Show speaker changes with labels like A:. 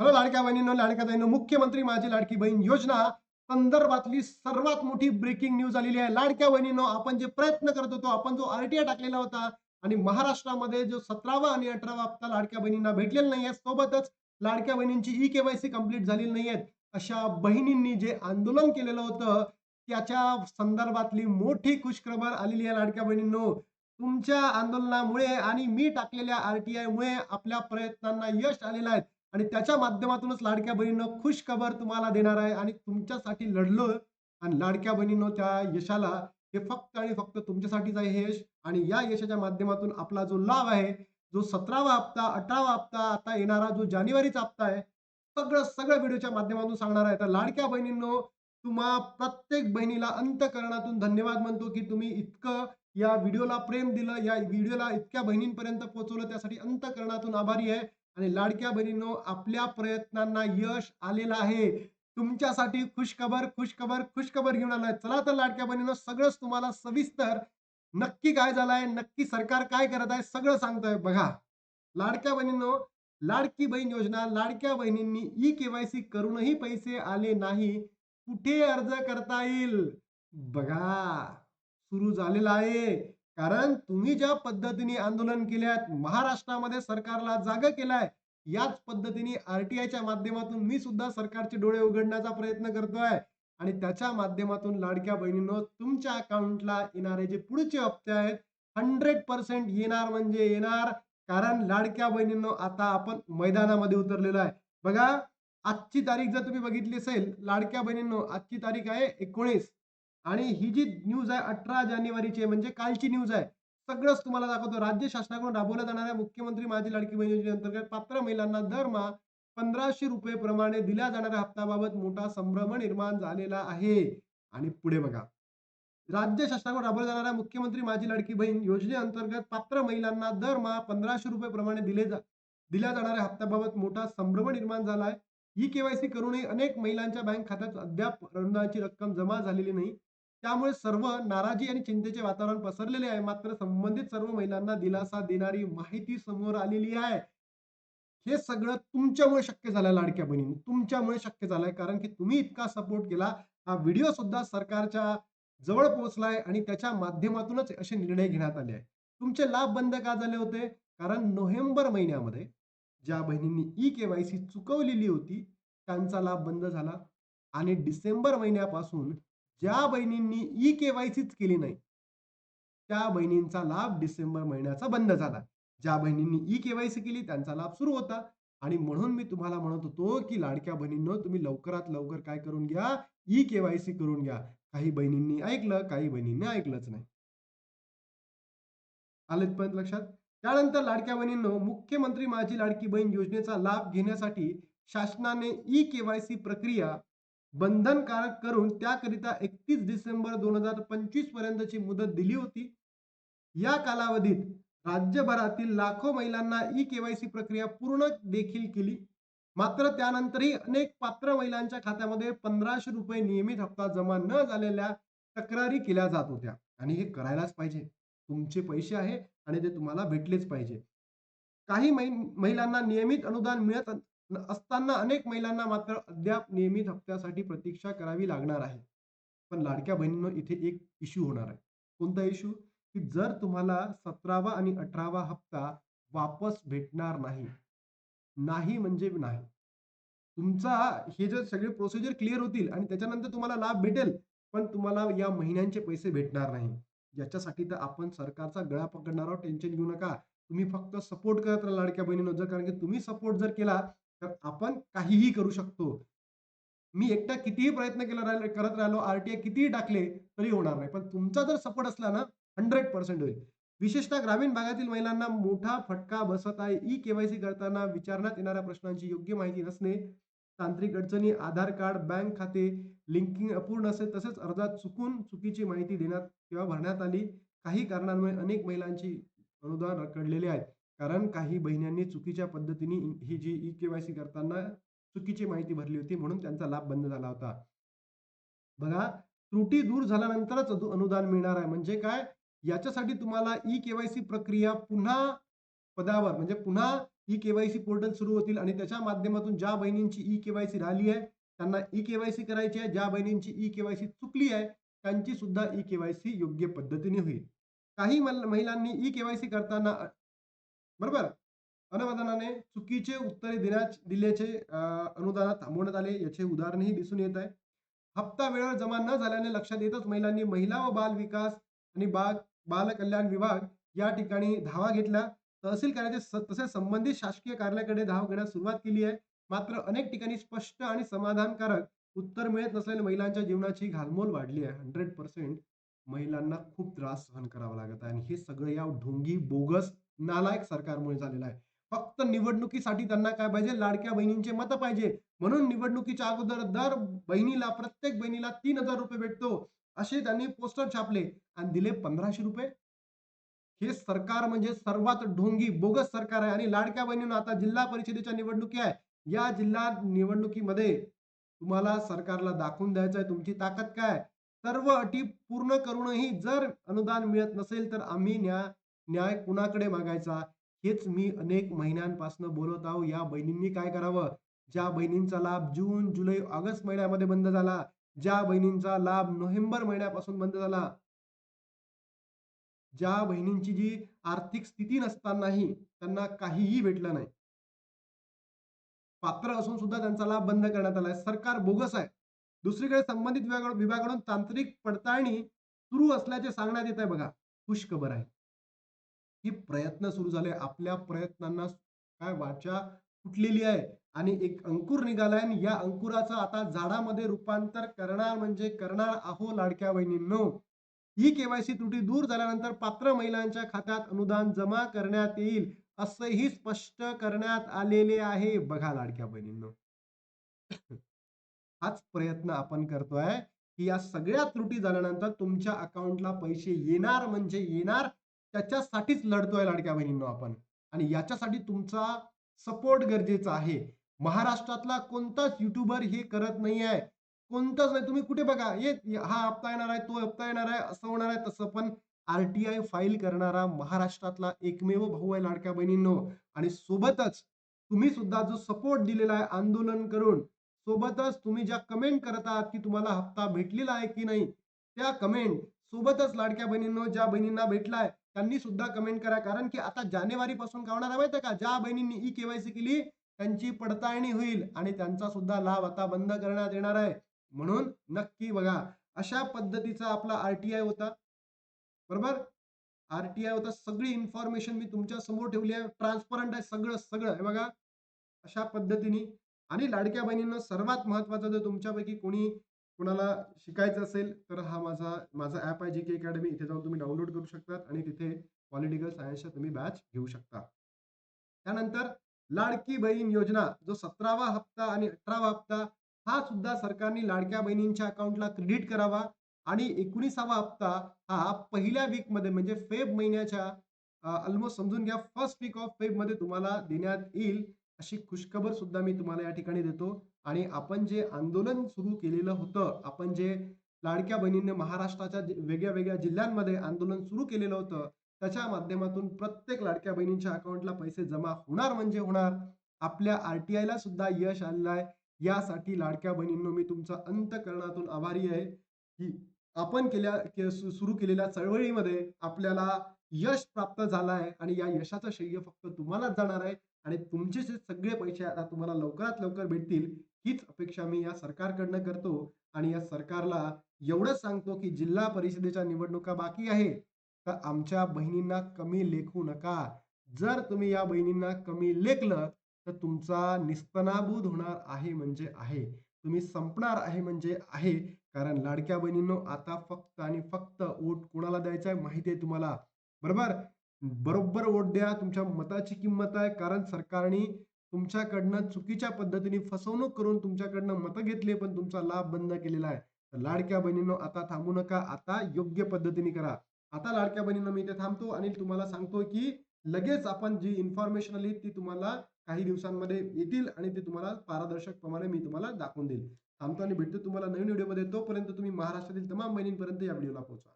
A: Hello लाडक्या बहिणींनो लाडक्या बहिणींनो मुख्यमंत्री माझी लाडकी बहीण योजना संदर्भातली सर्वात मोठी ब्रेकिंग न्यूज आलेली आहे. लाडक्या बहिणींनो आपण जे प्रयत्न करत होतो आपण जो आरटीआय टाकलेला होता आणि महाराष्ट्रामध्ये जो सतरावा आणि अठरावा हप्ता लाडक्या बहिणींना भेटलेला नाहीये सोबतच लाडक्या बहिणींची ई केवायसी कंप्लीट झालेली नाहीये अशा बहिणींनी जे आंदोलन केलेलं होतं त्याच्या संदर्भातली मोठी खुशखबर आलेली आहे लाडक्या बहिणींनो. तुमच्या आंदोलनामुळे आणि मी टाकलेल्या आरटीआय मुळे आपल्या प्रयत्नांना यश आलेलं आहे. आणि त्याच्या माध्यमातूनच लाडक्या बहिणीनं खुश खबर तुम्हाला देणार आहे. आणि तुमच्यासाठी लढलो आणि लाडक्या बहिणीनं त्या यशाला हे फक्त आणि फक्त तुमच्यासाठीच आहे यश. आणि या यशाच्या माध्यमातून आपला जो लाभ आहे जो सतरावा हप्ता अठरावा हप्ता आता येणारा जो जानेवारीचा हप्ता आहे सगळं सगळं व्हिडिओच्या माध्यमातून सांगणार आहे. तर लाडक्या बहिणींनो तुम्हा प्रत्येक बहिणीला अंतकरणातून धन्यवाद म्हणतो की तुम्ही इतकं या व्हिडिओला प्रेम दिलं या व्हिडिओला इतक्या बहिणींपर्यंत पोहोचवलं. त्यासाठी अंतकरणातून आभारी आहे. आणि लाडक्या बहिणींनो आपल्या प्रयत्नांना यश आलेलं आहे. तुमच्यासाठी खुशखबर खुशखबर खुशखबर घेऊन आलोय. चला तर लाडक्या बहिणींनो सगळंच तुम्हाला सविस्तर नक्की काय झालंय नक्की सरकार काय करत आहे सगळं सांगतोय. बघा लाडक्या बहिणींनो लाडकी बहीण योजना लाडक्या बहिणींनी ई केवायसी करूनही पैसे आले नाही. कुठे अर्ज करता येईल? बघा सुरू झालेला आहे. कारण तुम्ही ज्या पद्धतीने आंदोलन केल्यात महाराष्ट्रामध्ये सरकारला जाग केलाय याच पद्धतीने आरटीआयच्या माध्यमातून मी सुद्धा सरकारचे डोळे उघडण्याचा प्रयत्न करतोय. आणि त्याच्या माध्यमातून लाडक्या बहिणींनो तुमच्या अकाउंटला येणारे जे पुढचे हप्ते आहेत हंड्रेड पर्सेंट येणार म्हणजे येणार. कारण लाडक्या बहिणींनो आता आपण मैदानामध्ये उतरलेलो आहे. बघा आजची तारीख जर तुम्ही बघितली असेल लाडक्या बहिणींनो आजची तारीख आहे एकोणीस. आणि ही जी न्यूज आहे अठरा जानेवारीची आहे म्हणजे कालची न्यूज आहे सगळंच तुम्हाला दाखवतो. राज्य शासनाकडून राबवल्या जाणाऱ्या मुख्यमंत्री माझी लाडकी बहीण योजनेअंतर्गत पात्र महिलांना दरमहा पंधराशे रुपये प्रमाणे दिल्या जाणाऱ्या हप्त्याबाबत मोठा संभ्रम निर्माण झालेला आहे. आणि पुढे बघा. राज्य शासनाकडून राबवल्या जाणाऱ्या मुख्यमंत्री माझी लाडकी बहीण योजनेअंतर्गत पात्र महिलांना दरमहा पंधराशे रुपये प्रमाणे दिले जा दिल्या जाणाऱ्या हप्त्याबाबत मोठा संभ्रम निर्माण झाला आहे. ई केवायसी करूनही अनेक महिलांच्या बँक खात्यात अद्याप अनुदानाची रक्कम जमा झालेली नाही. त्यामुळे सर्व नाराजी आणि चिंतेचे वातावरण पसरलेले आहे. मात्र संबंधित सर्व महिलांना दिलासा देणारी माहिती समोर आलेली आहे. हे सगळं तुमच्यामुळे शक्य झालं लाडक्या बहिणी तुमच्यामुळे शक्य झालंय. कारण की तुम्ही इतका सपोर्ट केला. हा व्हिडिओ सुद्धा सरकारच्या जवळ पोहोचलाय आणि त्याच्या माध्यमातूनच असे निर्णय घेण्यात आले आहे तुमचे लाभ बंद का झाले होते? कारण नोव्हेंबर महिन्यामध्ये ज्या बहिणींनी ई केवायसी चुकवलेली होती त्यांचा लाभ बंद झाला. आणि डिसेंबर महिन्यापासून ज्या बहिणींनी ई केवायसीच केली नाही त्या बहिणींचा लाभ डिसेंबर महिन्याचा बंद झाला. ज्या बहिणींनी ई केवायसी केली त्यांचा लाभ सुरू होता. आणि म्हणून मी तुम्हाला म्हणत होतो की लाडक्या बहिणींनो तुम्ही लवकरात लवकर काय करून घ्या? ई केवायसी करून घ्या. काही बहिणींनी ऐकलं काही बहिणींनी ऐकलंच नाही. आलेत पर्यंत लक्षात? त्यानंतर लाडक्या बहिणींनो मुख्यमंत्री माझी लाडकी बहीण योजनेचा लाभ घेण्यासाठी शासनाने ई केवायसी प्रक्रिया बंधनकारक करून त्याकरिता एकतीस डिसेंबर दोन हजार पंचवीस पर्यंतची मुदत दिली होती. या कालावधीत राज्यभरातील लाखो महिलांना ई केवायसी प्रक्रिया पूर्ण देखील केली. मात्र त्यानंतरही अनेक पात्र महिलांच्या खात्यामध्ये पंधराशे रुपये नियमित हप्ता जमा न झालेल्या तक्रारी केल्या जात होत्या. आणि हे करायलाच पाहिजे. तुमचे पैसे आहे आणि ते तुम्हाला भेटलेच पाहिजे. काही महिलांना नियमित अनुदान मिळत असताना अनेक महिलांना मात्र अद्याप नियमित हप्त्यासाठी प्रतीक्षा करावी लागणार आहे. पण लाडक्या बहिणींनो इथे एक इश्यू होणार आहे. कोणता इश्यू की जर तुम्हाला सतरावा आणि अठरावा हप्ता वापस भेटणार नाही नाही म्हणजे नाही. तुमचा हे जर सगळे प्रोसिजर क्लिअर होतील आणि त्याच्यानंतर तुम्हाला लाभ भेटेल पण तुम्हाला या महिन्यांचे पैसे भेटणार नाही. याच्यासाठी तर आपण सरकारचा गळा पकडणार आहोत. टेन्शन घेऊ नका. तुम्ही फक्त सपोर्ट करत राहा लाडक्या बहिणीनं. जर कारण की तुम्ही सपोर्ट जर केला तर आपण काहीही करू शकतो. मी एकटा कितीही प्रयत्न केला राहिलो करत राहिलो आरटीआय कितीही टाकले तरी होणार नाही. पण तुमचा जर सपोर्ट असला ना हंड्रेड पर्सेंट होईल. विशेषतः ग्रामीण भागातील महिलांना मोठा फटका बसत आहे. ई केवायसी करताना विचारण्यात येणाऱ्या प्रश्नांची योग्य माहिती नसणे तांत्रिक अडचणी आधार कार्ड बँक खाते लिंकिंग अपूर्ण असेल तसेच अर्जात चुकून चुकीची माहिती देण्यात किंवा भरण्यात आली काही कारणांमुळे अनेक महिलांची अनुदान रखडलेले आहेत कारण काही बहिणींनी चुकीच्या पद्धतीने ही जी ई केवायसी करताना चुकीची माहिती भरली होती म्हणून त्यांचा लाभ बंद झाला होता. बघा त्रुटी दूर झाल्यानंतरच अनुदान मिळणार आहे. म्हणजे काय? याच्यासाठी तुम्हाला ई केवायसी प्रक्रिया पुन्हा पदावर म्हणजे पुन्हा ई केवायसी पोर्टल सुरू होतील आणि त्याच्या माध्यमातून ज्या बहिणींची ई केवायसी राहिली आहे त्यांना ई केवायसी करायची आहे. ज्या बहिणींची ई केवायसी चुकली आहे त्यांची सुद्धा ई केवायसी योग्य पद्धतीने होईल. काही महिलांनी ई केवायसी करताना बरोबर? अनवधानाने चुकीचे उत्तरे देण्यात दिल्याचे अनुदानात थांबवण्यात आले. याचे उदाहरणही दिसून येत आहे. हप्ता वेळेवर जमा न झाल्याने लक्षात येतच महिलांनी महिला व बाल विकास आणि बाल बाल कल्याण विभाग या ठिकाणी धावा घेतला तहसील कार्यालय तसेच संबंधित शासकीय कार्यालयाकडे धाव घेण्यास सुरुवात केली आहे. मात्र अनेक ठिकाणी स्पष्ट आणि समाधानकारक उत्तर मिळत नसल्याने महिलांच्या जीवनाची घालमोल वाढली आहे. हंड्रेड पर्सेंट महिलांना खूप त्रास सहन करावा लागत आहे. आणि हे सगळं या ढोंगी बोगस नालायक सरकारमुळे झालेला आहे. फक्त निवडणुकीसाठी त्यांना काय पाहिजे? लाडक्या बहिणींचे मत पाहिजे. म्हणून निवडणुकीच्या अगोदर दर बहिणीला प्रत्येक बहिणीला तीन हजार रुपये भेटतो. असे त्यांनी पोस्टर छापले आणि दिले पंधराशे रुपये. हे सरकार म्हणजे सर्वात ढोंगी बोगस सरकार आहे. आणि लाडक्या बहिणींना आता जिल्हा परिषदेच्या निवडणुकी आहे. या जिल्हा निवडणुकीमध्ये तुम्हाला सरकारला दाखवून द्यायचं आहे. तुमची ताकद काय सर्व अटी पूर्ण करूनही जर अनुदान मिळत नसेल तर आम्ही न्याय न्याय कुणाकडे मागायचा? हेच मी अनेक महिन्यांपासून बोलत आहो. या बहिणींनी काय करावं? ज्या बहिणींचा लाभ जून जुलै ऑगस्ट महिन्यामध्ये बंद झाला. ज्या बहिणींचा लाभ नोव्हेंबर महिन्यापासून बंद झाला. ज्या बहिणींची जी आर्थिक स्थिती नसतानाही त्यांना काहीही भेटलं नाही. पात्र असून सुद्धा त्यांचा लाभ बंद करण्यात आलाय. सरकार बोगस आहे. दुसरीकडे संबंधित विभागाकडून तांत्रिक पडताळणी सुरू असल्याचे सांगण्यात येत आहे बघा. खुशखबर आहे. ही प्रयत्न सुरू झाले. आपल्या प्रयत्नांना काय वाचा फुटलेली आहे आणि एक अंकुर निघालाय आणि या अंकुराचं आता झाडामध्ये रूपांतर करणार म्हणजे करणार आहो लाडक्या बहिणींनो ही केवायसी त्रुटी दूर झाल्यानंतर पात्र महिलांच्या खात्यात अनुदान जमा करण्यात येईल असंही स्पष्ट करण्यात आलेले आहे. बघा लाडक्या बहिणींनो हाच प्रयत्न आपण करतोय की या सगळ्या त्रुटी झाल्यानंतर तुमच्या अकाउंटला पैसे येणार म्हणजे येणार त्याच्यासाठीच लढतोय लाडक्या बहिणींनो आपण. आणि याच्यासाठी तुमचा सपोर्ट गरजेचा आहे. महाराष्ट्रातला कोणताच युट्यूबर हे करत नाही आहे कोणताच नाही. तुम्ही कुठे बघा. ये हा हप्ता येणार आहे तो हप्ता येणार आहे असं होणार आहे तसं पण आरटीआय फाईल करणारा महाराष्ट्रातला एकमेव भाऊ आहे लाडक्या बहिणींनो. आणि सोबतच तुम्ही सुद्धा जो सपोर्ट दिलेला आहे आंदोलन करून सोबतच तुम्ही ज्या कमेंट करत आहात की तुम्हाला हप्ता भेटलेला आहे की नाही त्या कमेंट सोबतच लाडक्या बहिणींनो ज्या बहिणींना भेटलाय त्यांनी सुद्धा कमेंट करा. कारण की आता जानेवारी पासून काय होणार माहिती का? ज्या बहिणींनी ई केवायसी केली त्यांची पडताळणी होईल आणि त्यांचा सुद्धा लाभ आता बंद करण्यात येणार आहे. म्हणून नक्की बघा. अशा पद्धतीचा आपला आरटीआय होता. बरोबर? आरटीआय होता. सगळी इन्फॉर्मेशन मी तुमच्यासमोर ठेवली आहे. ट्रान्सपरंट आहे सगळं सगळं. हे बघा. अशा पद्धतीने. आणि लाडक्या बहिणींना सर्वात महत्वाचं जर तुमच्यापैकी कोणी कुणाला शिकायचं असेल तर हा माझा माझा ॲप आहे जी के अकॅडमी इथे जाऊन तुम्ही डाउनलोड करू शकतात आणि तिथे पॉलिटिकल सायन्सच्या तुम्ही बॅच घेऊ शकता. त्यानंतर लाडकी बहीण योजना जो सतरावा हप्ता आणि अठरावा हप्ता हा सुद्धा सरकारने लाडक्या बहिणींच्या अकाउंटला क्रेडिट करावा. आणि एकोणीसावा हप्ता हा पहिल्या वीकमध्ये म्हणजे फेब महिन्याच्या ऑलमोस्ट समजून घ्या फर्स्ट वीक ऑफ फेबमध्ये तुम्हाला देण्यात येईल. अशी खुशखबर सुद्धा मी तुम्हाला या ठिकाणी देतो. आणि आपण जे आंदोलन सुरू केलेलं होतं आपण जे लाडक्या बहिणींनी महाराष्ट्राच्या वेगळ्या वेगळ्या जिल्ह्यांमध्ये आंदोलन सुरू केलेलं होतं त्याच्या माध्यमातून प्रत्येक लाडक्या बहिणींच्या अकाउंटला पैसे जमा होणार म्हणजे होणार. आपल्या आरटीआय ला सुद्धा यश आलेलं आहे यासाठी लाडक्या बहिणींनो मी तुमचा अंतकरणातून आभारी आहे. की आपण केल्या के- सु- सुरू केलेल्या चळवळीमध्ये आपल्याला यश प्राप्त झालं आहे आणि या यशाचं श्रेय फक्त तुम्हालाच जाणार आहे. आणि तुमचे जे सगळे पैसे आता तुम्हाला लवकरात लवकर भेटतील हीच अपेक्षा मी या सरकारकडनं करतो आणि या सरकारला एवढंच सांगतो की जिल्हा परिषदेच्या निवडणुका बाकी आहे तर आमच्या बहिणींना कमी लेखू नका. जर तुम्ही या बहिणींना कमी लेखलं तर तुमचा निस्तनाबूद होणार आहे म्हणजे आहे. तुम्ही संपणार आहे म्हणजे आहे. कारण लाडक्या बहिणींनो आता फक्त आणि फक्त वोट कोणाला द्यायचा आहे माहिती आहे तुम्हाला. बरोबर? बरोबर वोट द्या तुमच्या मताची किंमत आहे. कारण सरकारने तुमच्याकडनं चुकीच्या पद्धतीने फसवणूक करून तुमच्याकडनं मतं घेतली पण तुमचा लाभ बंद केलेला आहे. तर लाडक्या बहिणींनो आता थांबू नका. आता योग्य पद्धतीने करा. आता लाडक्या बहिणींनो मी इथे थांबतो आणि तुम्हाला सांगतो की लगेच आपण जी इन्फॉर्मेशन आली ती तुम्हाला काही दिवसांमध्ये येतील आणि ते तुम्हाला पारदर्शक प्रमाणे मी तुम्हाला दाखवून देईल. थांबतो आणि भेटतो तुम्हाला नवीन व्हिडिओमध्ये तोपर्यंत तुम्ही महाराष्ट्रातील तमाम बहिणींपर्यंत या व्हिडिओला पोहोचा